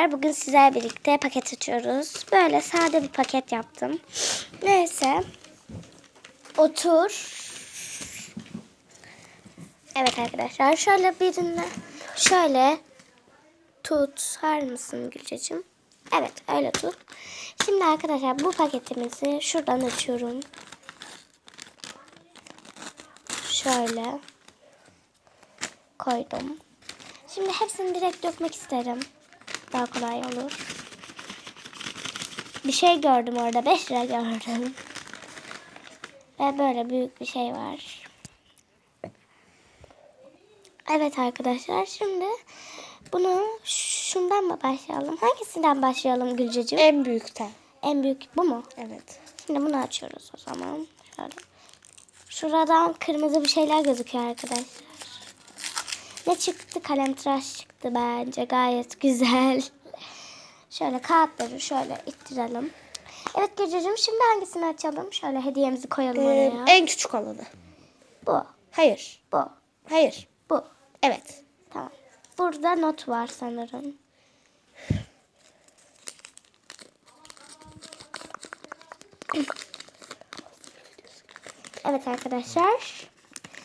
Bugün sizlerle birlikte paket açıyoruz. Böyle sade bir paket yaptım. Neyse. Otur. Evet arkadaşlar. Şöyle birini şöyle tutar mısın Gülceciğim? Evet öyle tut. Şimdi arkadaşlar bu paketimizi şuradan açıyorum. Şöyle koydum. Şimdi hepsini direkt dökmek isterim. Daha kolay olur. Bir şey gördüm orada. 5 lira gördüm. Ve böyle büyük bir şey var. Evet arkadaşlar şimdi bunu şundan mı başlayalım? Hangisinden başlayalım Gülceciğim? En büyükten. En büyük bu mu? Evet. Şimdi bunu açıyoruz o zaman. Şöyle. Şuradan kırmızı bir şeyler gözüküyor arkadaşlar. Ne çıktı? Kalem tıraş çıktı bence. Gayet güzel. Şöyle kağıtları şöyle ittirelim. Evet Gülceciğim şimdi hangisini açalım? Şöyle hediyemizi koyalım Ee, oraya. en küçük olanı. Bu. Hayır. Bu. Hayır. Bu. Evet. Tamam. Burada not var sanırım. Evet arkadaşlar.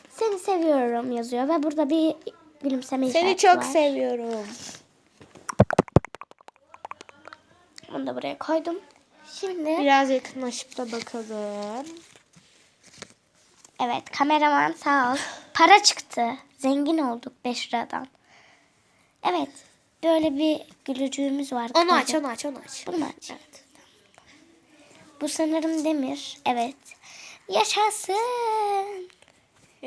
Seni seviyorum yazıyor ve burada bir gülümseme Seni çok var. seviyorum. Bunu da buraya koydum. Şimdi Biraz yakınlaşıp da bakalım. evet kameraman sağ ol. Para çıktı. Zengin olduk 5 liradan. Evet. Böyle bir gülücüğümüz var. Onu aç, onu aç, onu aç. Bunu aç? Bu sanırım demir. Evet. Yaşasın.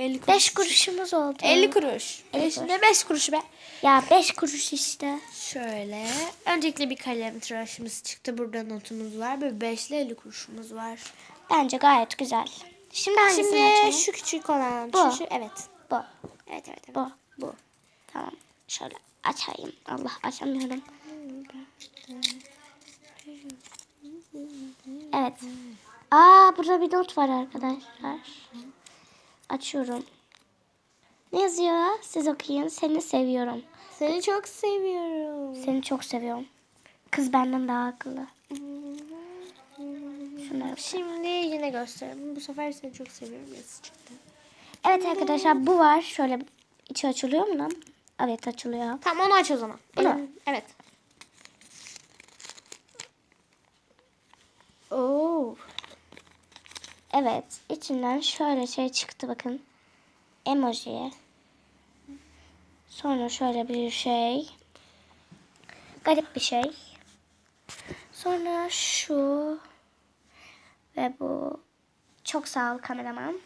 50 kuruş. 5 kuruşumuz oldu. 50 kuruş. 50 50 kuruş. Ne 5 kuruş be? Ya 5 kuruş işte. Şöyle. Öncelikle bir kalem tıraşımız çıktı. Burada notumuz var. Böyle 5 ile 50 kuruşumuz var. Bence gayet güzel. Şimdi hangisini Şimdi açalım? şu küçük olan. Bu. Şu, şu, evet. Bu. Evet, evet, evet. Bu. Bu. Tamam. Şöyle açayım. Allah açamıyorum. Evet. Aa burada bir not var arkadaşlar. Açıyorum. Ne yazıyor? Siz okuyun. Seni seviyorum. Seni çok seviyorum. Seni çok seviyorum. Kız benden daha akıllı. Şunları. Şimdi yine göstereyim. Bu sefer seni çok seviyorum yazısı çıktı. Evet arkadaşlar bu var. Şöyle içi açılıyor mu lan? Evet açılıyor. Tamam onu aç o zaman. Bunu? Evet. Evet içinden şöyle şey çıktı bakın. Emoji. Sonra şöyle bir şey. Garip bir şey. Sonra şu. Ve bu. Çok sağ ol kameraman.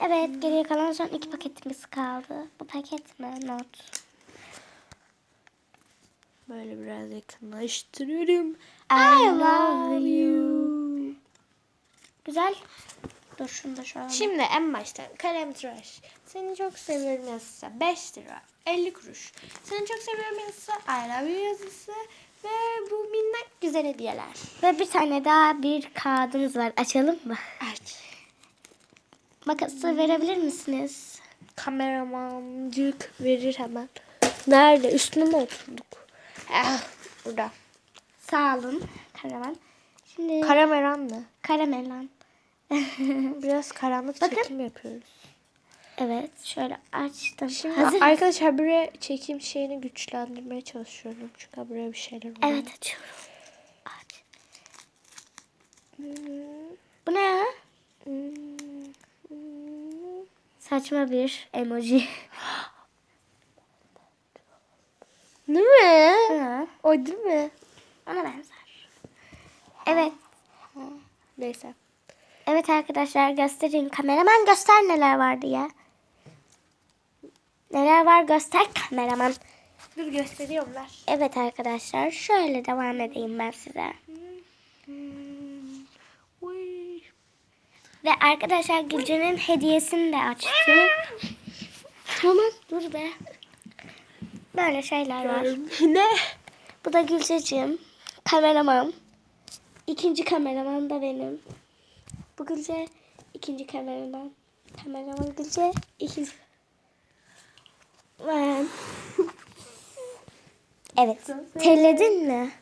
Evet geriye kalan son iki paketimiz kaldı. Bu paket mi? Not. Böyle biraz yakınlaştırıyorum. I love you. Güzel. Dur şunu da şöyle. Şimdi en başta kalem tıraş. Seni çok seviyorum yazısı 5 lira 50 kuruş. Seni çok seviyorum yazısı I love you yazısı ve bu minnak güzel hediyeler. Ve bir tane daha bir kağıdımız var. Açalım mı? Aç. Makası verebilir misiniz? Kameramancık verir hemen. Nerede? Üstüne mi oturduk? Ah, burada. Sağ olun. Karaman. Şimdi Karameran mı? karamelan. Biraz karanlık Bakın. çekim yapıyoruz. evet şöyle açtım. Şimdi Hazır. arkadaşlar buraya çekim şeyini güçlendirmeye çalışıyorum. Çünkü buraya bir şeyler oluyor. Evet açıyorum. Aç. Bu ne ya? Saçma bir emoji. Değil mi? Hı, O değil mi? Ona benzer. Evet. Neyse. Evet arkadaşlar göstereyim. Kameraman göster neler var diye. Neler var göster kameraman. Dur gösteriyorum ver. Evet arkadaşlar şöyle devam edeyim ben size. Ve arkadaşlar Gülce'nin hediyesini de açtık. tamam dur be. Böyle şeyler var. ne? Bu da Gülce'cim. Kameraman. İkinci kameraman da benim. Gülce ikinci kameraman. Kameraman Gülce ikinci. Ben. Evet. Terledin mi?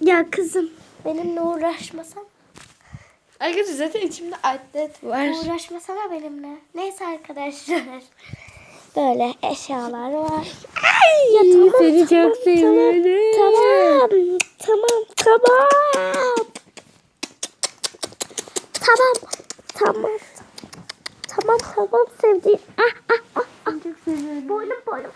Ya kızım benimle uğraşmasan. Arkadaşlar zaten içimde atlet var. Uğraşmasana benimle. Neyse arkadaşlar. Böyle eşyalar var. Ay, ya tamam, seni çok tamam, seviyorum. Tamam. Tamam. Tamam. Tamam. Tamam. Tamam tamam sevdiğim. Ah ah ah. ah. Boynum boynum.